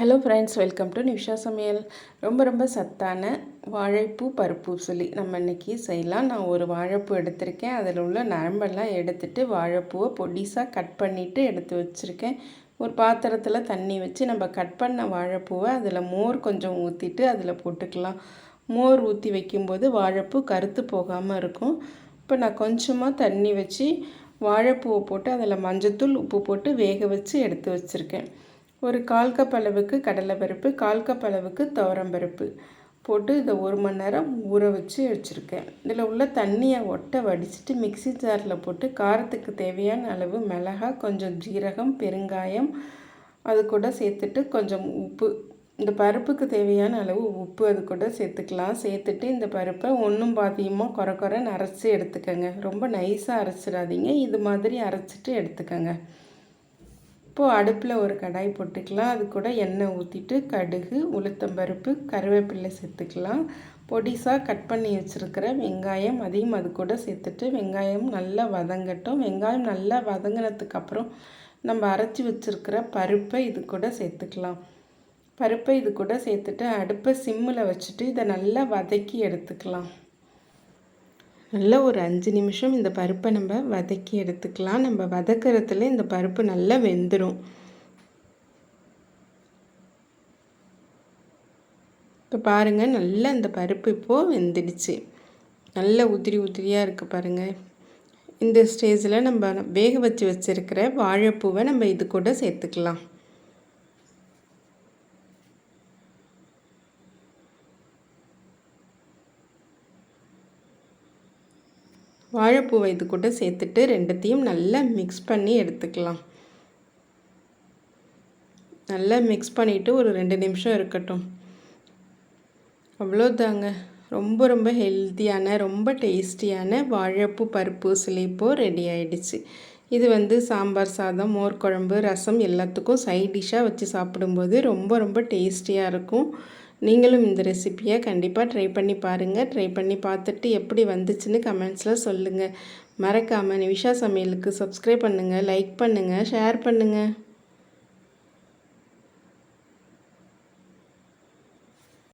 Hello friends welcome to Nisha சமையல் ரொம்ப ரொம்ப சத்தான வாழைப்பூ பருப்பு சொல்லி நம்ம இன்றைக்கி செய்யலாம். நான் ஒரு வாழைப்பூ எடுத்திருக்கேன். அதில் உள்ள நரம்பெல்லாம் எடுத்துட்டு வாழைப்பூவை பொடிசாக கட் பண்ணிவிட்டு எடுத்து வச்சுருக்கேன். ஒரு பாத்திரத்தில் தண்ணி வச்சு நம்ம கட் பண்ண வாழைப்பூவை அதில் மோர் கொஞ்சம் ஊற்றிட்டு அதில் போட்டுக்கலாம். மோர் ஊற்றி வைக்கும்போது வாழைப்பூ கருத்து போகாமல் இருக்கும். இப்போ நான் கொஞ்சமாக தண்ணி வச்சு வாழைப்பூவை போட்டு அதில் மஞ்சத்தூள் உப்பு போட்டு வேக வச்சு எடுத்து வச்சுருக்கேன். ஒரு கால் கப் அளவுக்கு கடலைப்பருப்பு கால் கப் அளவுக்கு துவரம்பருப்பு போட்டு இதை ஒரு மணி நேரம் ஊற வச்சு வச்சுருக்கேன். இதில் உள்ள தண்ணியை ஒட்ட வடிச்சிட்டு மிக்சி ஜாரில் போட்டு காரத்துக்கு தேவையான அளவு மிளகா கொஞ்சம் ஜீரகம் பெருங்காயம் அது கூட சேர்த்துட்டு கொஞ்சம் உப்பு. இந்த பருப்புக்கு தேவையான அளவு உப்பு அது கூட சேர்த்துக்கலாம். சேர்த்துட்டு இந்த பருப்பை ஒன்றும் பாதியமாக குறை குறைன்னு அரைச்சி எடுத்துக்கோங்க. ரொம்ப நைஸாக அரைச்சிடாதீங்க. இது மாதிரி அரைச்சிட்டு எடுத்துக்கோங்க. இப்போது அடுப்பில் ஒரு கடாய் போட்டுக்கலாம். அது கூட எண்ணெய் ஊற்றிட்டு கடுகு உளுத்தம்பருப்பு கருவேப்பிலை சேர்த்துக்கலாம். பொடிசாக கட் பண்ணி வச்சுருக்கிற வெங்காயம் அதையும் அது கூட சேர்த்துட்டு வெங்காயம் நல்லா வதங்கட்டும். வெங்காயம் நல்லா வதங்கினதுக்கப்புறம் நம்ம அரைச்சி வச்சுருக்கிற பருப்பை இது கூட சேர்த்துக்கலாம். பருப்பை இது கூட சேர்த்துட்டு அடுப்பை சிம்மில் வச்சுட்டு இதை நல்லா வதக்கி எடுத்துக்கலாம். நல்லா ஒரு அஞ்சு நிமிஷம் இந்த பருப்பை நம்ம வதக்கி எடுத்துக்கலாம். நம்ம வதக்கிறதுல இந்த பருப்பு நல்லா வெந்துடும் இப்போ பாருங்கள் நல்லா இந்த பருப்பு இப்போது வெந்துடுச்சு. நல்லா உதிரி உதிரியாக இருக்குது பாருங்கள் இந்த ஸ்டேஜில் நம்ம வேக வச்சு வச்சுருக்கிற வாழைப்பூவை நம்ம இது கூட சேர்த்துக்கலாம். வாழைப்பூவை இது கூட சேர்த்துட்டு ரெண்டுத்தையும் நல்லா மிக்ஸ் பண்ணி எடுத்துக்கலாம். நல்லா மிக்ஸ் பண்ணிவிட்டு ஒரு ரெண்டு நிமிஷம் இருக்கட்டும். அவ்வளோதாங்க. ரொம்ப ரொம்ப ஹெல்த்தியான ரொம்ப டேஸ்டியான வாழைப்பூ பருப்பு சிலிப்போ ரெடி ஆகிடுச்சு இது வந்து சாம்பார் சாதம் மோர் குழம்பு ரசம் எல்லாத்துக்கும் சைட் டிஷ்ஷாக வச்சு சாப்பிடும்போது ரொம்ப ரொம்ப டேஸ்டியாக இருக்கும். நீங்களும் இந்த ரெசிப்பியை கண்டிப்பாக ட்ரை பண்ணி பாருங்கள் ட்ரை பண்ணி பார்த்துட்டு எப்படி வந்துச்சுன்னு கமெண்ட்ஸில் சொல்லுங்கள் மறக்காமல் நிவிஷா சமையலுக்கு சப்ஸ்கிரைப் பண்ணுங்கள் லைக் பண்ணுங்கள் ஷேர் பண்ணுங்கள்